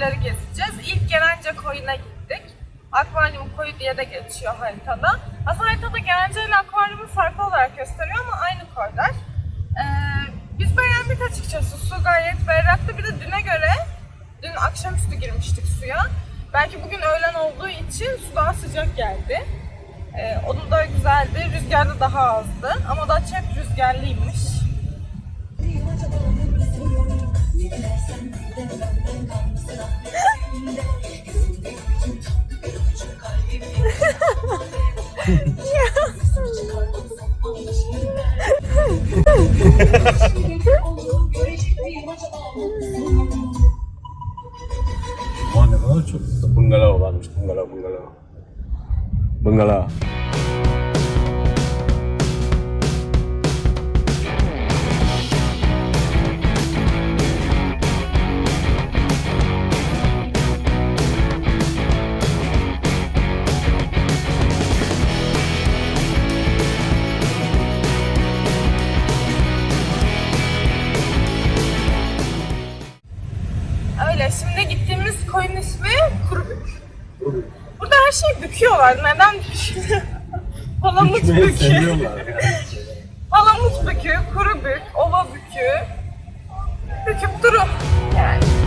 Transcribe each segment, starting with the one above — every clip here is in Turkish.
koyları gezeceğiz. İlk Gerence koyuna gittik. Akvaryum koyu diye de geçiyor haritada. Aslında haritada Gerence ile akvaryumu farklı olarak gösteriyor ama aynı koylar. Ee, biz beğendik açıkçası. Su gayet berraktı. Bir de düne göre, dün akşamüstü girmiştik suya. Belki bugün öğlen olduğu için su daha sıcak geldi. Ee, onun da güzeldi. Rüzgar da daha azdı. Ama Datça hep rüzgarlıymış. Kadar çok varmış. Bungalov, bungalov. Bungalov. Şimdi gittiğimiz koyun ismi Kurubük. Burada her şeyi büküyorlar. Neden? Palamut bükü. Palamut bükü, kuru bük, ova bükü. Büküp durun. Yani.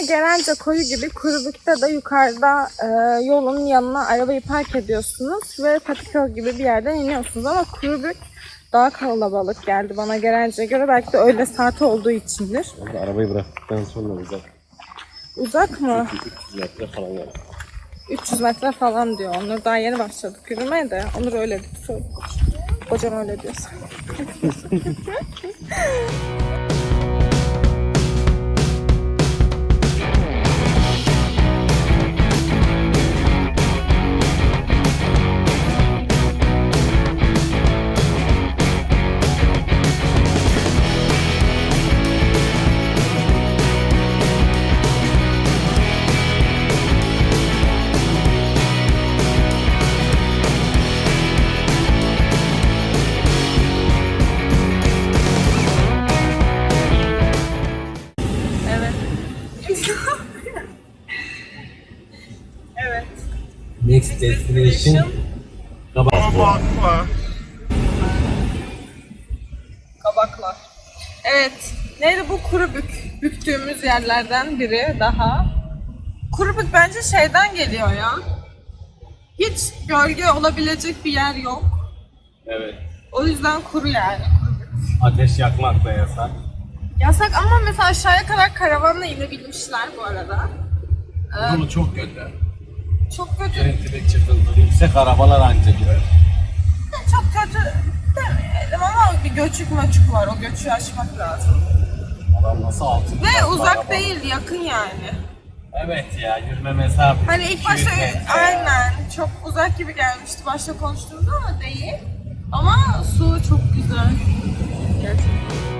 Yine Gerence koyu gibi Kurubük'te de yukarıda e, yolun yanına arabayı park ediyorsunuz ve patika gibi bir yerden iniyorsunuz ama Kurubük daha kalabalık geldi bana Gerence'ye göre. Belki de öğle saati olduğu içindir. Orada arabayı bıraktıktan sonra uzak. Uzak mı? 300 metre falan yani. 300 metre falan diyor. Onur daha yeni başladık yürümeye de. Onur öyle diyor. Hocam öyle diyor. Next destination. Kabaklı. Kabaklar. Evet. Neydi bu kurubük? Büktüğümüz yerlerden biri daha. Kurubük bence şeyden geliyor ya. Hiç gölge olabilecek bir yer yok. Evet. O yüzden kuru yani. Ateş yakmak da yasak. Yasak ama mesela aşağıya kadar karavanla inebilmişler bu arada. Yolu çok kötü. Çok kötü. Elektrik çıkıntılı. Yüksek arabalar anca girer. Çok kötü demeyelim ama bir göçük möçük var. O göçüğü aşmak lazım. Adam nasıl altın? Ve uzak değil, yakın yani. Evet ya yürüme mesafe. Hani ilk 200 başta aynen çok uzak gibi gelmişti başta konuştuğumuzda ama değil. Ama su çok güzel. Gerçekten.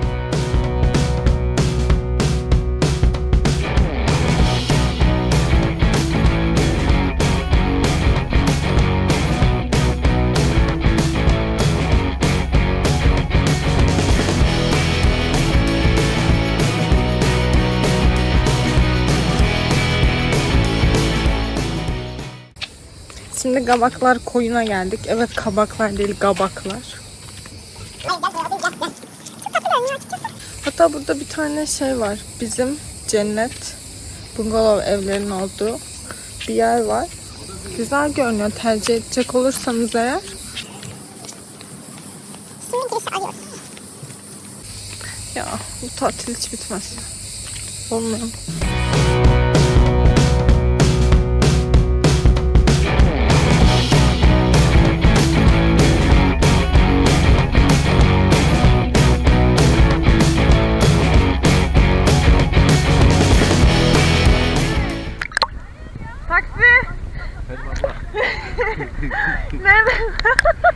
Şimdi Gabaklar koyuna geldik. Evet kabaklar değil gabaklar. Hatta burada bir tane şey var. Bizim cennet bungalov evlerinin olduğu bir yer var. Güzel görünüyor. Tercih edecek olursanız eğer. Ya bu tatil hiç bitmez. Olmuyor. Nerede?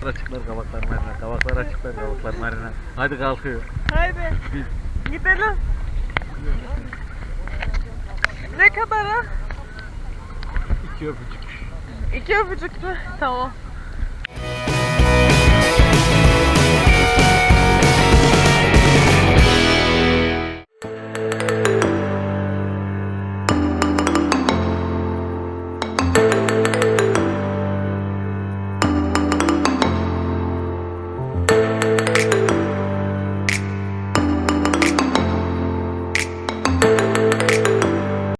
Açıklar kabaklar marina. Kabaklar açıklar kabaklar marina. Hadi kalkıyor. Haydi. Gidelim. Ne kadar ha? İki öpücük. İki öpücük mü? Tamam.